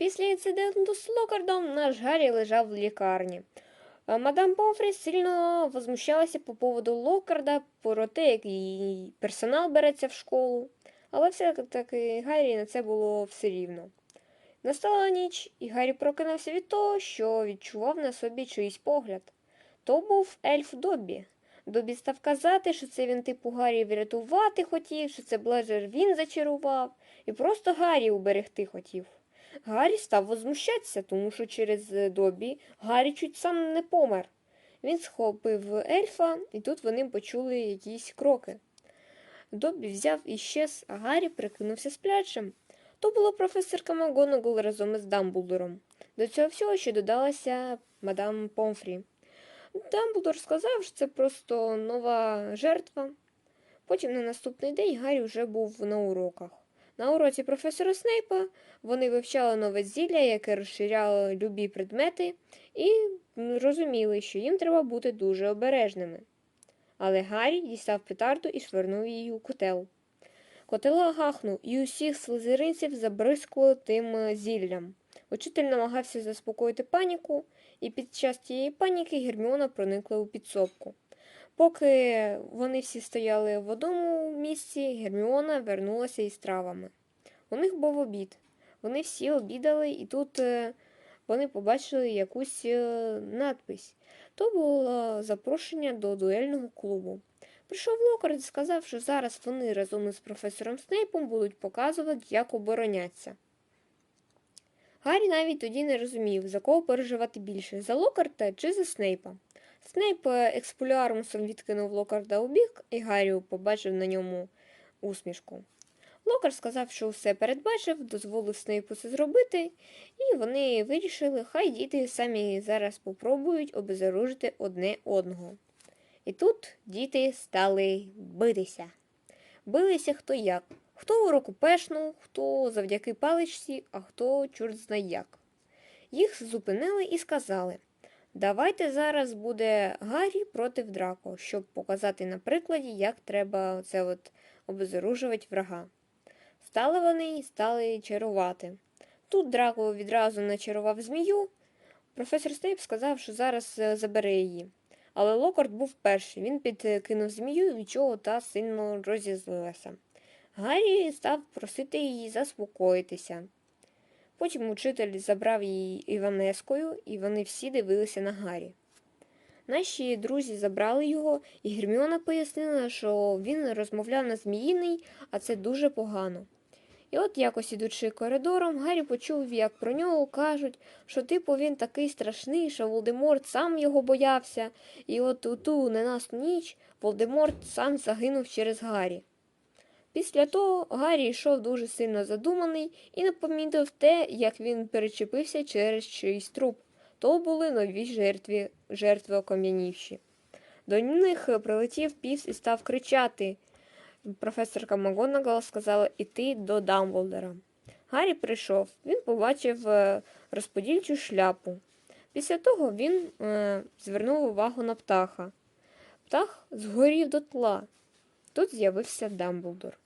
Після інциденту з Локардом наш Гаррі лежав в лікарні. Мадам Помфрі сильно возмущалася по поводу Локарда, про те, як її персонал береться в школу. Але все-таки Гаррі на це було все рівно. Настала ніч, і Гаррі прокинувся від того, що відчував на собі чийсь погляд. То був ельф Добі. Добі став казати, що це він типу Гаррі врятувати хотів, що це блажер він зачарував, і просто Гаррі уберегти хотів. Гаррі став возмущатися, тому що через е, Добі Гаррі чуть сам не помер. Він схопив ельфа, і тут вони почули якісь кроки. Добі взяв і щез, а Гаррі прикинувся сплячим. То була професорка МакГонагал разом із Дамблдором. До цього всього ще додалася мадам Помфрі. Дамблдор сказав, що це просто нова жертва. Потім на наступний день Гаррі вже був на уроках. На уроці професора Снейпа вони вивчали нове зілля, яке розширяло любі предмети, і розуміли, що їм треба бути дуже обережними. Але Гаррі дістав петарду і швирнув її у котел. Котел гахнув, і усіх слизеринців забризкало тим е, зіллям. Учитель намагався заспокоїти паніку, і під час тієї паніки Герміона проникла у підсобку. Поки вони всі стояли в одному місці, Герміона вернулася із травами. У них був обід. Вони всі обідали, і тут е, вони побачили якусь е, надпись. То було запрошення до дуельного клубу. Прийшов Локард і сказав, що зараз вони разом із професором Снейпом будуть показувати, як обороняться. Гаррі навіть тоді не розумів, за кого переживати більше за Локарта чи за Снейпа. Снейп е, експулярмусом відкинув Локарда у бік, і Гаррі побачив на ньому усмішку. Локар сказав, що все передбачив, дозволив Снейпу це зробити, і вони вирішили, хай діти самі зараз попробують обезоружити одне одного. І тут діти стали битися. Билися хто як. Хто рукопешну, хто завдяки паличці, а хто чорт знає як. Їх зупинили і сказали давайте зараз буде Гаррі проти Драко, щоб показати на прикладі, як треба це от обезоружувати врага. Стали вони і стали чарувати. Тут Драко відразу начарував змію. Професор Снейп сказав, що зараз е, забере її. Але Локард був перший. Він підкинув змію, від чого та сильно розізлилася. Гаррі став просити її заспокоїтися. Потім учитель забрав її Іванескою, і вони всі дивилися на Гаррі. Наші друзі забрали його, і Герміона пояснила, що він розмовляв на зміїний, а це дуже погано. І от якось ідучи коридором, Гаррі почув, як про нього кажуть, що типу він такий страшний, що Волдеморт сам його боявся, і от у ту ненасну ніч Волдеморт сам загинув через Гаррі. Після того Гаррі йшов дуже сильно задуманий і не помітив те, як він перечепився через чийсь труп. То були нові жертві, жертви окам'янівші. До них прилетів піс і став кричати. Професорка МакГонагал сказала іти до Дамблдора. Гаррі прийшов. Він побачив е, розподільчу шляпу. Після того він е, звернув увагу на птаха. Птах згорів дотла. Тут з'явився Дамблдор.